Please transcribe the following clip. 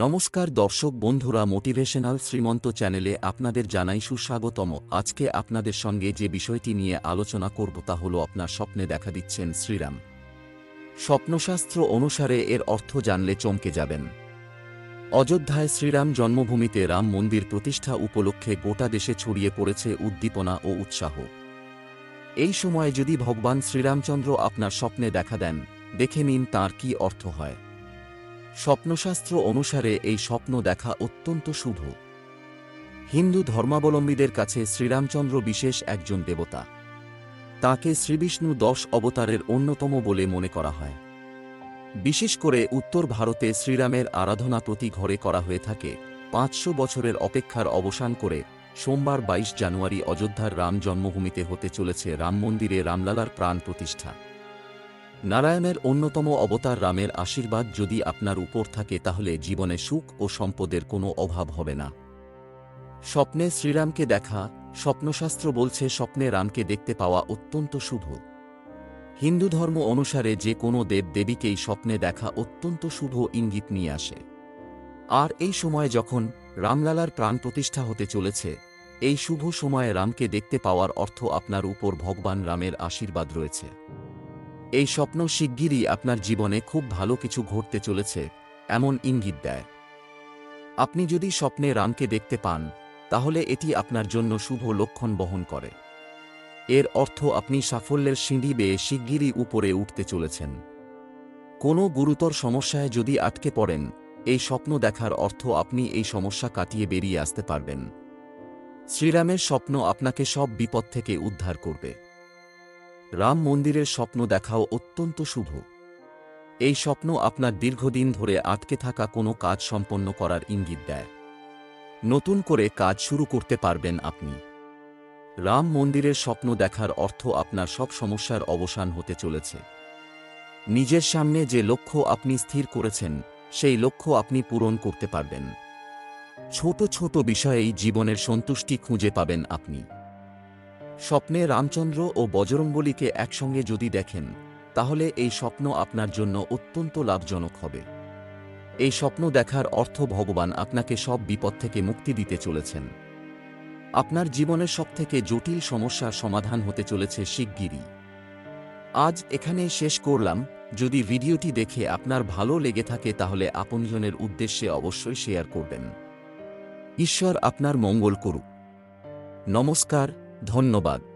নমস্কার দর্শক বন্ধুরা মোটিভেশনাল শ্রীমন্ত চ্যানেলে আপনাদের জানাই সুস্বাগতম। আজকে আপনাদের সঙ্গে যে বিষয়টি নিয়ে আলোচনা করব তা হল আপনার স্বপ্নে দেখা দিচ্ছেন শ্রীরাম। স্বপ্নশাস্ত্র অনুসারে এর অর্থ জানলে চমকে যাবেন। অযোধ্যায় শ্রীরাম জন্মভূমিতে রাম মন্দির প্রতিষ্ঠা উপলক্ষে গোটা দেশে ছড়িয়ে পড়েছে উদ্দীপনা ও উৎসাহ। এই সময়ে যদি ভগবান শ্রীরামচন্দ্র আপনার স্বপ্নে দেখা দেন, দেখে নিন তার কি অর্থ হয়। স্বপ্নশাস্ত্র অনুসারে এই স্বপ্ন দেখা অত্যন্ত শুভ। হিন্দু ধর্মাবলম্বীদের কাছে শ্রীরামচন্দ্র বিশেষ একজন দেবতা। তাকে শ্রীবিষ্ণু দশ অবতারের অন্যতম বলে মনে করা হয়। বিশেষ করে উত্তর ভারতে শ্রীরামের আরাধনা প্রতি ঘরে করা হয়ে থাকে পাঁচশো বছরের অপেক্ষার অবসান করে সোমবার বাইশ জানুয়ারি অযোধ্যার রাম জন্মভূমিতে হতে চলেছে রাম মন্দিরে রামলালার প্রাণ প্রতিষ্ঠা। নারায়ণের অন্যতম অবতার রামের আশীর্বাদ যদি আপনার উপর থাকে তাহলে জীবনে সুখ ও সম্পদের কোনো অভাব হবে না। স্বপ্নে শ্রীরামকে দেখা, স্বপ্নশাস্ত্র বলছে স্বপ্নে রামকে দেখতে পাওয়া অত্যন্ত শুভ। হিন্দু ধর্ম অনুসারে যে কোনো দেব দেবীকেই স্বপ্নে দেখা অত্যন্ত শুভ ইঙ্গিত নিয়ে আসে। আর এই সময় যখন রামলালার প্রাণ প্রতিষ্ঠা হতে চলেছে, এই শুভ সময়ে রামকে দেখতে পাওয়ার অর্থ আপনার উপর ভগবান রামের আশীর্বাদ রয়েছে। এই স্বপ্ন শিগগিরই আপনার জীবনে খুব ভালো কিছু ঘটতে চলেছে, এমন ইঙ্গিত দেয়। আপনি যদি স্বপ্নে রামকে দেখতে পান, তাহলে এটি আপনার জন্য শুভ লক্ষণ বহন করে। এর অর্থ আপনি সাফল্যের সিঁড়ি বেয়ে শিগগিরই উপরে উঠতে চলেছেন। কোনো গুরুতর সমস্যায় যদি আটকে পড়েন, এই স্বপ্ন দেখার অর্থ আপনি এই সমস্যা কাটিয়ে বেরিয়ে আসতে পারবেন। শ্রীরামের স্বপ্ন আপনাকে সব বিপদ থেকে উদ্ধার করবে। রাম মন্দিরের স্বপ্ন দেখাও অত্যন্ত শুভ। এই স্বপ্ন আপনার দীর্ঘদিন ধরে আটকে থাকা কোনো কাজ সম্পন্ন করার ইঙ্গিত দেয়। নতুন করে কাজ শুরু করতে পারবেন আপনি। রাম মন্দিরের স্বপ্ন দেখার অর্থ আপনার সব সমস্যার অবসান হতে চলেছে। নিজের সামনে যে লক্ষ্য আপনি স্থির করেছেন, সেই লক্ষ্য আপনি পূরণ করতে পারবেন। ছোট ছোট বিষয়েই জীবনের সন্তুষ্টি খুঁজে পাবেন আপনি। স্বপ্নে রামচন্দ্র ও বজরংবলীকে একসঙ্গে যদি দেখেন, তাহলে এই স্বপ্ন আপনার জন্য অত্যন্ত লাভজনক হবে। এই স্বপ্ন দেখার অর্থ ভগবান আপনাকে সব বিপদ থেকে মুক্তি দিতে চলেছেন। আপনার জীবনের সবথেকে জটিল সমস্যার সমাধান হতে চলেছে শিগগিরই। আজ এখানেই শেষ করলাম। যদি ভিডিওটি দেখে আপনার ভালো লেগে থাকে, তাহলে আপনজনের উদ্দেশ্যে অবশ্যই শেয়ার করবেন। ঈশ্বর আপনার মঙ্গল করুক। নমস্কার। ধন্যবাদ।